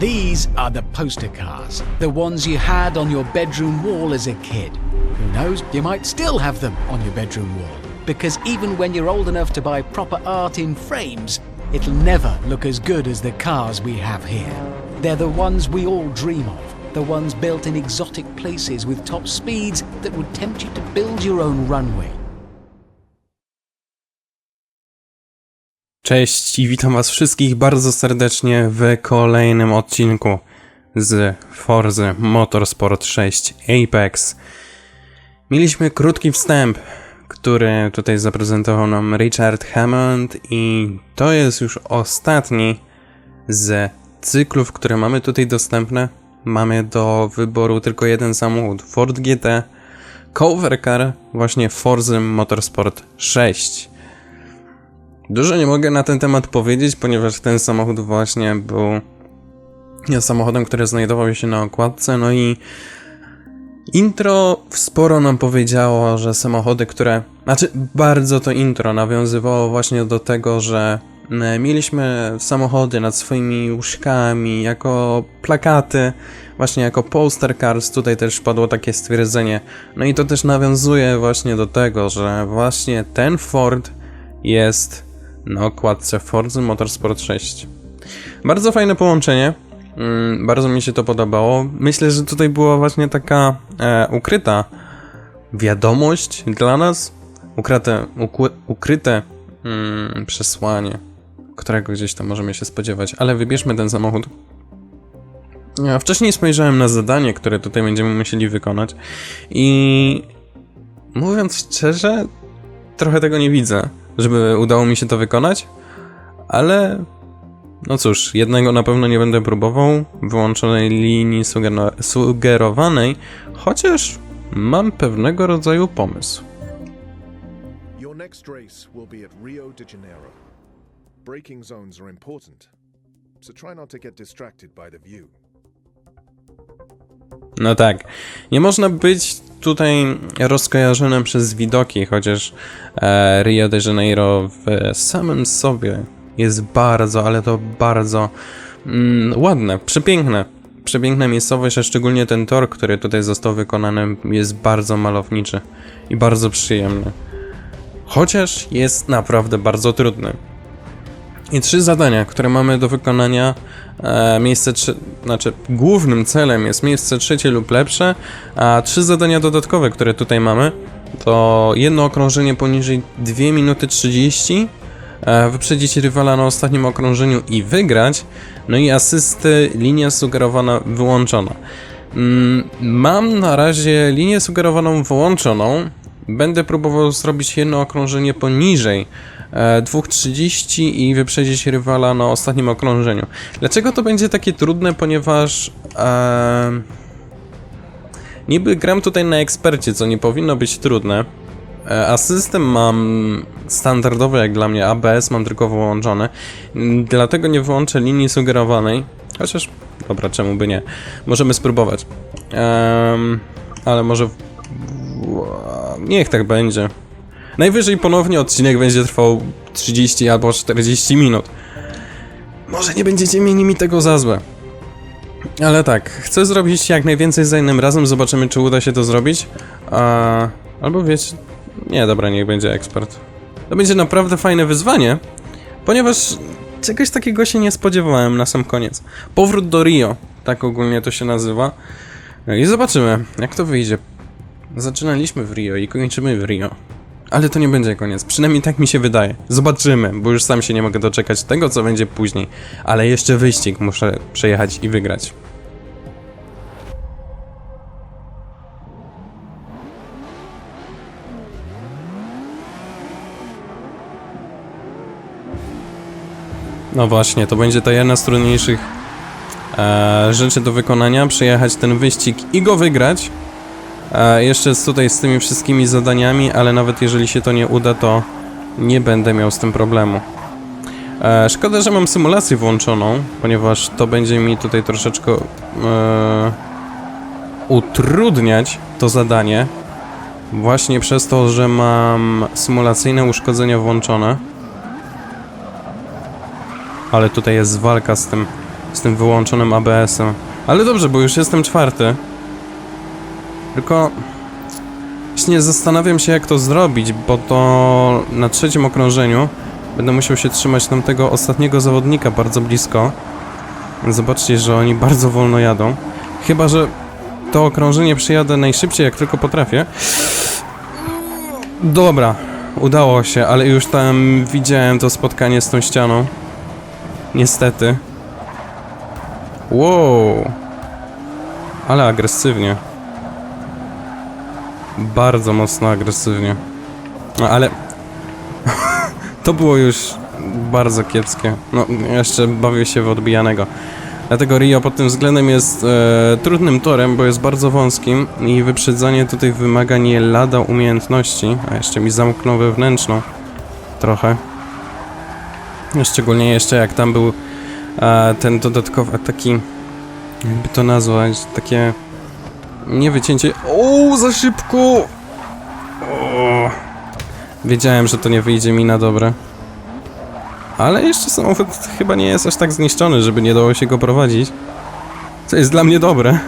These are the poster cars, the ones you had on your bedroom wall as a kid. Who knows, you might still have them on your bedroom wall. Because even when you're old enough to buy proper art in frames, it'll never look as good as the cars we have here. They're the ones we all dream of, the ones built in exotic places with top speeds that would tempt you to build your own runway. Cześć i witam was wszystkich bardzo serdecznie w kolejnym odcinku z Forzy Motorsport 6 Apex. Mieliśmy krótki wstęp, który tutaj zaprezentował nam Richard Hammond i to jest już ostatni z cyklów, które mamy tutaj dostępne. Mamy do wyboru tylko jeden samochód, Ford GT Cover Car, właśnie Forzy Motorsport 6. Dużo nie mogę na ten temat powiedzieć, ponieważ ten samochód właśnie był samochodem, który znajdował się na okładce, no i intro sporo nam powiedziało, że samochody, które... Znaczy, bardzo to intro nawiązywało właśnie do tego, że e, mieliśmy samochody nad swoimi łóżkami, jako plakaty, właśnie jako poster cars, tutaj też padło takie stwierdzenie. No i to też nawiązuje właśnie do tego, że właśnie ten Ford jest na okładce Forza Motorsport 6. Bardzo fajne połączenie. Mm, bardzo mi się to podobało. Myślę, że tutaj była właśnie taka e, ukryta wiadomość dla nas, ukryte, ukryte mm, przesłanie, którego gdzieś tam możemy się spodziewać, ale wybierzmy ten samochód. Ja wcześniej spojrzałem na zadanie, które tutaj będziemy musieli wykonać i mówiąc szczerze, trochę tego nie widzę żeby udało mi się to wykonać, ale no cóż, jednego na pewno nie będę próbował, wyłączonej linii suger- sugerowanej, chociaż mam pewnego rodzaju pomysł. Your next race will be at Rio de Janeiro. Braking zones are important, so try not to get distracted by the view. No tak, nie można być tutaj rozkojarzonym przez widoki, chociaż e, Rio de Janeiro w samym sobie jest bardzo, ale to bardzo mm, ładne, przepiękne. Przepiękna miejscowość, a szczególnie ten tor, który tutaj został wykonany, jest bardzo malowniczy i bardzo przyjemny. Chociaż jest naprawdę bardzo trudny. I trzy zadania, które mamy do wykonania. E, miejsce trzy, znaczy głównym celem jest miejsce trzecie lub lepsze, a trzy zadania dodatkowe, które tutaj mamy, to jedno okrążenie poniżej 2 minuty 30, e, wyprzedzić rywala na ostatnim okrążeniu i wygrać, no i asysty, linia sugerowana wyłączona. Mm, mam na razie linię sugerowaną wyłączoną, będę próbował zrobić jedno okrążenie poniżej 2.30 i wyprzedzić rywala na ostatnim okrążeniu. Dlaczego to będzie takie trudne? Ponieważ e, niby gram tutaj na ekspercie, co nie powinno być trudne. E, A system mam standardowy jak dla mnie, ABS mam tylko wyłączone, dlatego nie wyłączę linii sugerowanej, chociaż, dobra, czemu by nie, możemy spróbować. Em, ale może, w- niech tak będzie. Najwyżej ponownie odcinek będzie trwał 30 albo 40 minut. Może nie będziecie mieli mi tego za złe. Ale tak, chcę zrobić jak najwięcej za innym razem, zobaczymy czy uda się to zrobić. A, albo wiecie, nie dobra, niech będzie ekspert. To będzie naprawdę fajne wyzwanie, ponieważ czegoś takiego się nie spodziewałem na sam koniec. Powrót do Rio, tak ogólnie to się nazywa. No I zobaczymy, jak to wyjdzie. Zaczynaliśmy w Rio i kończymy w Rio. Ale to nie będzie koniec, przynajmniej tak mi się wydaje. Zobaczymy, bo już sam się nie mogę doczekać tego, co będzie później. Ale jeszcze wyścig muszę przejechać i wygrać. No właśnie, to będzie ta jedna z trudniejszych e, rzeczy do wykonania. Przejechać ten wyścig i go wygrać. E, jeszcze z tutaj z tymi wszystkimi zadaniami, ale nawet jeżeli się to nie uda, to nie będę miał z tym problemu. E, szkoda, że mam symulację włączoną, ponieważ to będzie mi tutaj troszeczkę e, utrudniać to zadanie. Właśnie przez to, że mam symulacyjne uszkodzenia włączone. Ale tutaj jest walka z tym z tym wyłączonym ABS-em. Ale dobrze, bo już jestem czwarty. Tylko właśnie zastanawiam się, jak to zrobić, bo to na trzecim okrążeniu będę musiał się trzymać tamtego ostatniego zawodnika bardzo blisko. Zobaczcie, że oni bardzo wolno jadą. Chyba, że to okrążenie przyjadę najszybciej, jak tylko potrafię. Dobra, udało się, ale już tam widziałem to spotkanie z tą ścianą. Niestety. Wow. Ale agresywnie. Bardzo mocno agresywnie. No ale... to było już bardzo kiepskie. No, jeszcze bawię się w odbijanego. Dlatego Rio pod tym względem jest e, trudnym torem, bo jest bardzo wąskim i wyprzedzanie tutaj wymaga nie lada umiejętności, a jeszcze mi zamknął wewnętrzną trochę. Szczególnie jeszcze jak tam był e, ten dodatkowy taki, jakby to nazwać, takie nie wycięcie. O, za szybko! O. Wiedziałem, że to nie wyjdzie mi na dobre. Ale jeszcze samochód chyba nie jest aż tak zniszczony, żeby nie dało się go prowadzić. Co jest dla mnie dobre.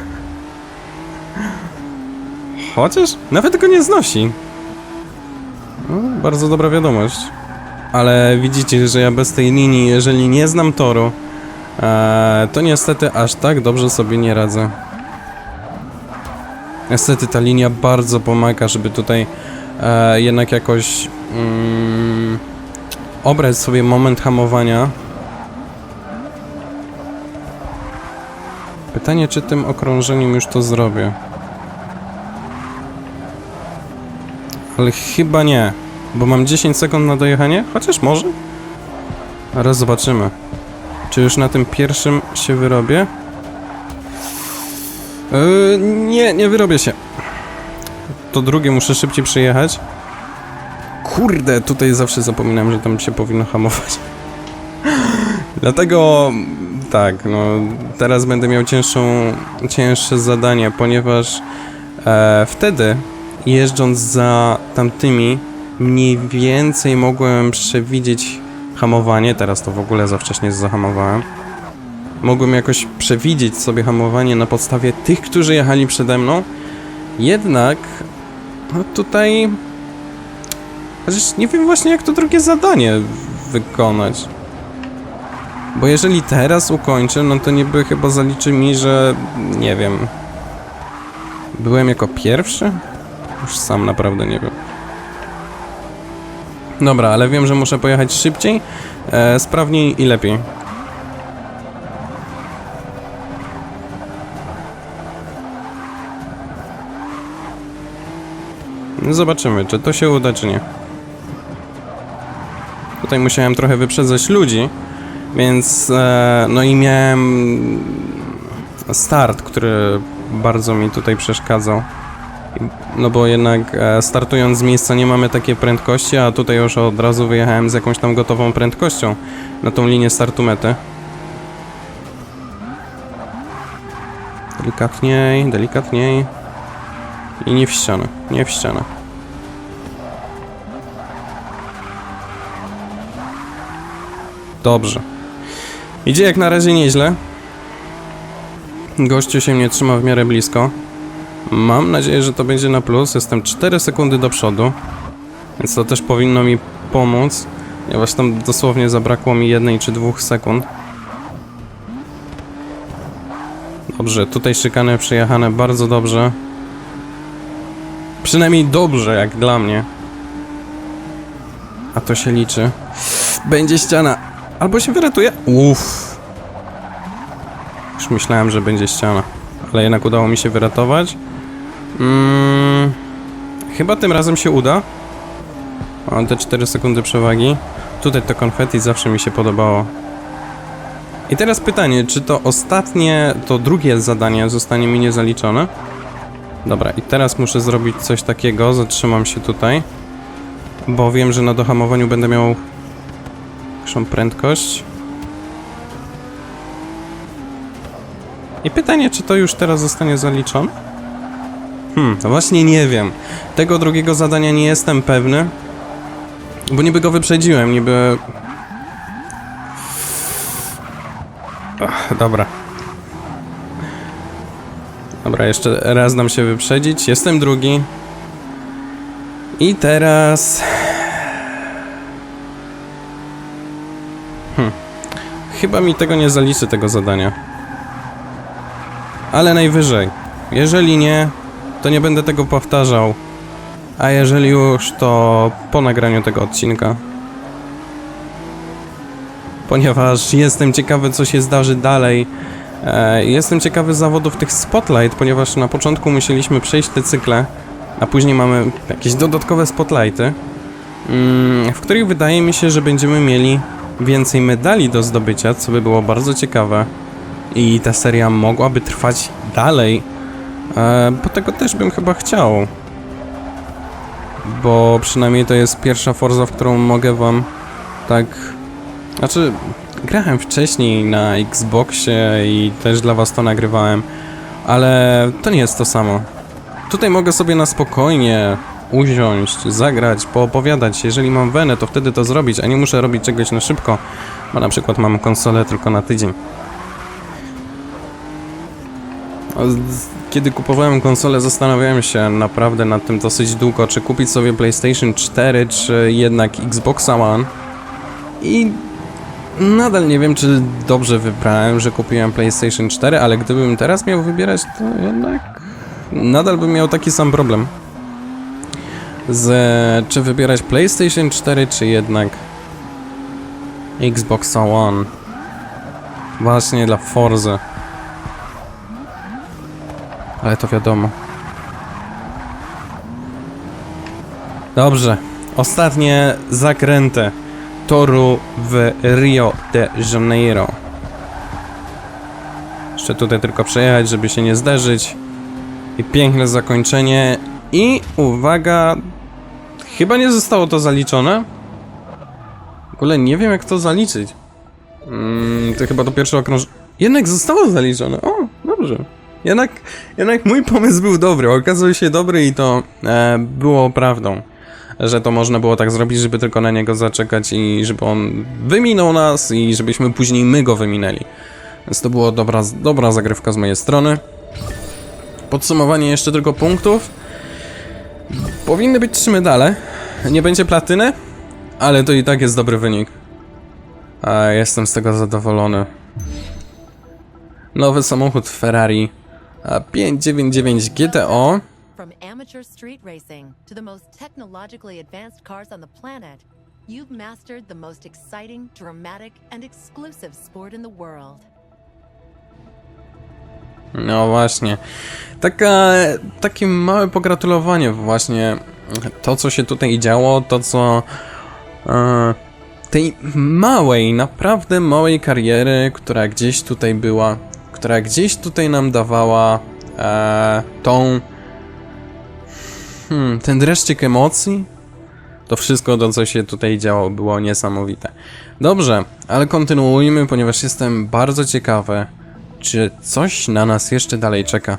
Chociaż nawet go nie znosi. No, bardzo dobra wiadomość. Ale widzicie, że ja bez tej linii, jeżeli nie znam toru, e, to niestety aż tak dobrze sobie nie radzę. Niestety ta linia bardzo pomaga, żeby tutaj e, jednak jakoś mm, obrać sobie moment hamowania. Pytanie, czy tym okrążeniem już to zrobię. Ale chyba nie, bo mam 10 sekund na dojechanie, chociaż może. Raz zobaczymy. Czy już na tym pierwszym się wyrobię? Yy, nie, nie wyrobię się. To drugie muszę szybciej przejechać. Kurde, tutaj zawsze zapominam, że tam się powinno hamować. Dlatego tak, no teraz będę miał cięższą, cięższe zadanie, ponieważ e, wtedy jeżdżąc za tamtymi mniej więcej mogłem przewidzieć hamowanie, teraz to w ogóle za wcześnie zahamowałem. Mogłem jakoś przewidzieć sobie hamowanie na podstawie tych, którzy jechali przede mną. Jednak no tutaj Chociaż nie wiem właśnie jak to drugie zadanie wykonać. Bo jeżeli teraz ukończę, no to niby chyba zaliczy mi, że nie wiem. Byłem jako pierwszy? Już sam naprawdę nie wiem. Dobra, ale wiem, że muszę pojechać szybciej, e, sprawniej i lepiej. Zobaczymy, czy to się uda, czy nie. Tutaj musiałem trochę wyprzedzać ludzi, więc e, no i miałem start, który bardzo mi tutaj przeszkadzał. No bo jednak e, startując z miejsca nie mamy takiej prędkości, a tutaj już od razu wyjechałem z jakąś tam gotową prędkością na tą linię startu mety. Delikatniej, delikatniej. I nie w ścianę, nie w ścianę. Dobrze. Idzie jak na razie nieźle. Gościu się mnie trzyma w miarę blisko. Mam nadzieję, że to będzie na plus. Jestem 4 sekundy do przodu. Więc to też powinno mi pomóc. Ponieważ tam dosłownie zabrakło mi jednej czy dwóch sekund. Dobrze, tutaj szykany przejechane bardzo dobrze. Przynajmniej dobrze, jak dla mnie. A to się liczy. Będzie ściana. Albo się wyratuje. Uff. Już myślałem, że będzie ściana. Ale jednak udało mi się wyratować. Mm, chyba tym razem się uda. Mam te 4 sekundy przewagi. Tutaj to konfetti zawsze mi się podobało. I teraz pytanie, czy to ostatnie, to drugie zadanie zostanie mi niezaliczone? Dobra, i teraz muszę zrobić coś takiego, zatrzymam się tutaj. Bo wiem, że na dohamowaniu będę miał większą prędkość. I pytanie, czy to już teraz zostanie zaliczone? Hmm, właśnie nie wiem. Tego drugiego zadania nie jestem pewny. Bo niby go wyprzedziłem, niby... Ach, dobra. Dobra, jeszcze raz dam się wyprzedzić. Jestem drugi. I teraz... Hm. Chyba mi tego nie zaliczy, tego zadania. Ale najwyżej. Jeżeli nie, to nie będę tego powtarzał. A jeżeli już, to po nagraniu tego odcinka. Ponieważ jestem ciekawy, co się zdarzy dalej. E, jestem ciekawy zawodów tych spotlight, ponieważ na początku musieliśmy przejść te cykle, a później mamy jakieś dodatkowe spotlighty, mm, w których wydaje mi się, że będziemy mieli więcej medali do zdobycia, co by było bardzo ciekawe. I ta seria mogłaby trwać dalej, e, bo tego też bym chyba chciał. Bo przynajmniej to jest pierwsza Forza, w którą mogę wam tak... Znaczy, grałem wcześniej na Xboxie i też dla was to nagrywałem, ale to nie jest to samo. Tutaj mogę sobie na spokojnie usiąść, zagrać, poopowiadać. Jeżeli mam wenę, to wtedy to zrobić, a nie muszę robić czegoś na szybko, bo na przykład mam konsolę tylko na tydzień. Kiedy kupowałem konsolę, zastanawiałem się naprawdę nad tym dosyć długo, czy kupić sobie PlayStation 4, czy jednak Xboxa One. I nadal nie wiem, czy dobrze wybrałem, że kupiłem PlayStation 4, ale gdybym teraz miał wybierać, to jednak nadal bym miał taki sam problem. Z czy wybierać PlayStation 4, czy jednak Xbox One. Właśnie dla Forzy. Ale to wiadomo. Dobrze. Ostatnie zakręty toru w Rio de Janeiro. Jeszcze tutaj tylko przejechać, żeby się nie zderzyć. I piękne zakończenie. I uwaga, chyba nie zostało to zaliczone. W ogóle nie wiem jak to zaliczyć. Mm, to chyba to pierwsze okrąż... Jednak zostało zaliczone. O, dobrze. Jednak, jednak mój pomysł był dobry. Okazał się dobry i to e, było prawdą. Że to można było tak zrobić, żeby tylko na niego zaczekać i żeby on wyminął nas i żebyśmy później my go wyminęli. Więc to była dobra, dobra zagrywka z mojej strony. Podsumowanie jeszcze tylko punktów. Powinny być trzy medale. Nie będzie platyny, ale to i tak jest dobry wynik. A jestem z tego zadowolony. Nowy samochód Ferrari a 599 GTO. Amateur street racing to the most technologically advanced cars on the planet, you've mastered the most exciting, dramatic, and exclusive sport in the world. No właśnie. Taka, takie małe pogratulowanie właśnie. To, co się tutaj działo, to co... E, tej małej, naprawdę małej kariery, która gdzieś tutaj była, która gdzieś tutaj nam dawała e, tą... Hmm, ten dreszczyk emocji, to wszystko to, co się tutaj działo, było niesamowite. Dobrze, ale kontynuujmy, ponieważ jestem bardzo ciekawy, czy coś na nas jeszcze dalej czeka.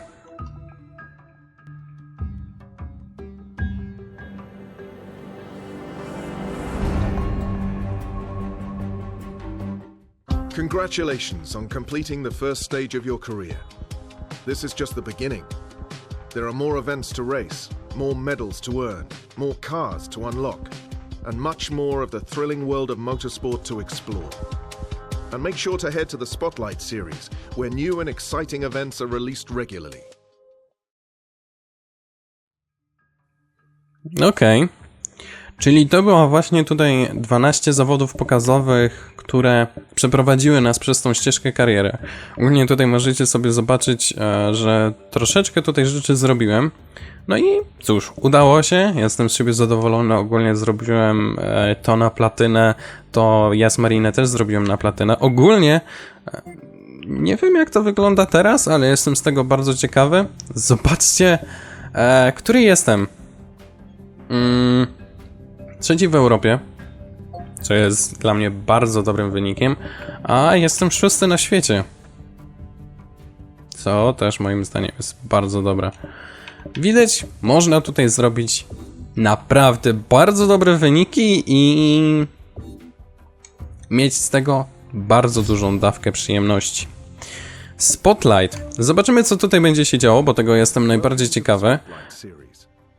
Congratulations on completing the first stage of your career. This is just the beginning. There are more events to race, more medals to earn, more cars to unlock, and much more of the thrilling world of motorsport to explore. And make sure to head to the Spotlight series, where new and exciting events are released regularly. Okej. Czyli to było właśnie tutaj 12 zawodów pokazowych, które przeprowadziły nas przez tą ścieżkę kariery. Ogólnie tutaj możecie sobie zobaczyć, e, że troszeczkę tutaj rzeczy zrobiłem. No i cóż, udało się, jestem z siebie zadowolony, ogólnie zrobiłem e, to na platynę, to Jas Marinę też zrobiłem na platynę. Ogólnie e, nie wiem jak to wygląda teraz, ale jestem z tego bardzo ciekawy. Zobaczcie, który jestem. Mm, trzeci w Europie, co jest dla mnie bardzo dobrym wynikiem, a jestem szósty na świecie. Co też moim zdaniem jest bardzo dobre. Widać, można tutaj zrobić naprawdę bardzo dobre wyniki i mieć z tego bardzo dużą dawkę przyjemności. Spotlight. Zobaczymy, co tutaj będzie się działo, bo tego jestem najbardziej ciekawy.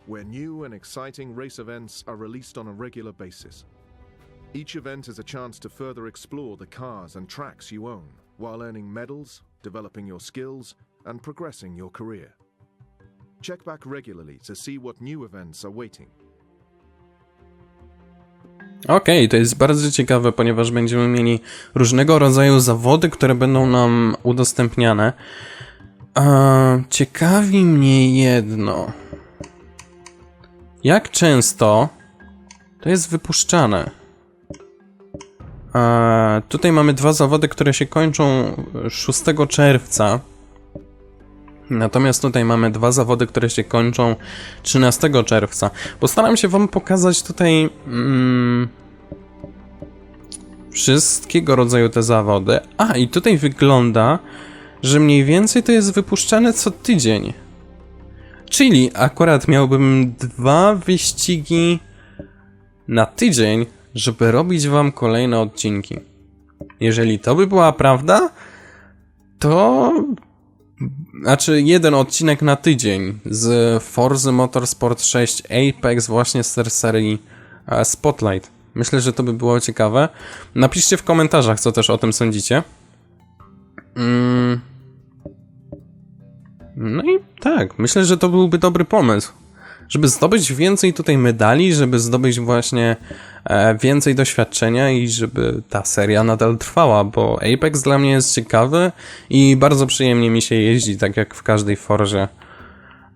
Where new and exciting race events are released on a regular basis. Each event is a chance to further explore the cars and tracks you own, while earning medals, developing your skills, and progressing your career. Check back regularly to see what new events are waiting. Okej, to jest bardzo ciekawe, ponieważ będziemy mieli różnego rodzaju zawody, które będą nam udostępniane. Eee, ciekawi mnie jedno. Jak często to jest wypuszczane? Eee, tutaj mamy dwa zawody, które się kończą 6 czerwca. Natomiast tutaj mamy dwa zawody, które się kończą 13 czerwca. Postaram się Wam pokazać tutaj mm, wszystkiego rodzaju te zawody. A, i tutaj wygląda, że mniej więcej to jest wypuszczane co tydzień. Czyli akurat miałbym dwa wyścigi na tydzień, żeby robić Wam kolejne odcinki. Jeżeli to by była prawda, to znaczy, jeden odcinek na tydzień z Forza Motorsport 6 Apex właśnie z serii e, Spotlight. Myślę, że to by było ciekawe. Napiszcie w komentarzach, co też o tym sądzicie. Mm. No i tak, myślę, że to byłby dobry pomysł. Żeby zdobyć więcej tutaj medali, żeby zdobyć właśnie e, więcej doświadczenia i żeby ta seria nadal trwała, bo Apex dla mnie jest ciekawy i bardzo przyjemnie mi się jeździ, tak jak w każdej Forze.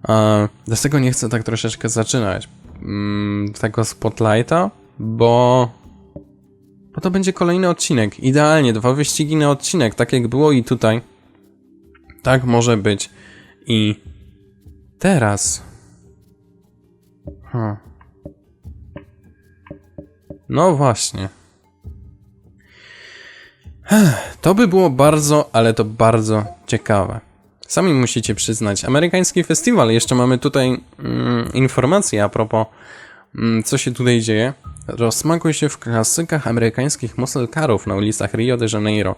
E, dlatego nie chcę tak troszeczkę zaczynać mm, tego Spotlighta, bo bo to będzie kolejny odcinek. Idealnie, dwa wyścigi na odcinek, tak jak było i tutaj. Tak może być i teraz. No właśnie. To by było bardzo, ale to bardzo ciekawe. Sami musicie przyznać. Amerykański festiwal. Jeszcze mamy tutaj mm, informacje a propos, mm, co się tutaj dzieje. Rozsmakuj się w klasykach amerykańskich muscle na ulicach Rio de Janeiro.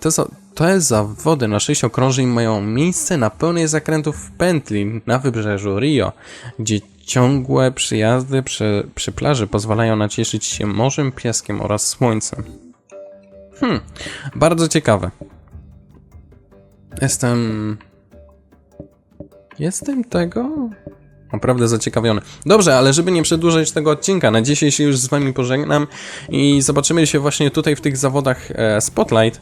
Te, te zawody na 6 okrążeń mają miejsce na pełnej zakrętów pętli na wybrzeżu Rio, gdzie ciągłe przyjazdy przy, przy plaży pozwalają nacieszyć się morzem, piaskiem oraz słońcem. Hmm, bardzo ciekawe. Jestem. Jestem tego. Naprawdę zaciekawiony. Dobrze, ale żeby nie przedłużać tego odcinka, na dzisiaj się już z Wami pożegnam i zobaczymy się właśnie tutaj w tych zawodach e, Spotlight,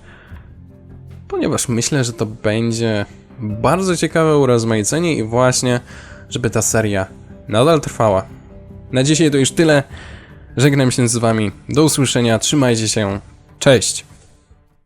ponieważ myślę, że to będzie bardzo ciekawe urozmaicenie i właśnie, żeby ta seria nadal trwała. Na dzisiaj to już tyle. Żegnam się z Wami. Do usłyszenia. Trzymajcie się. Cześć.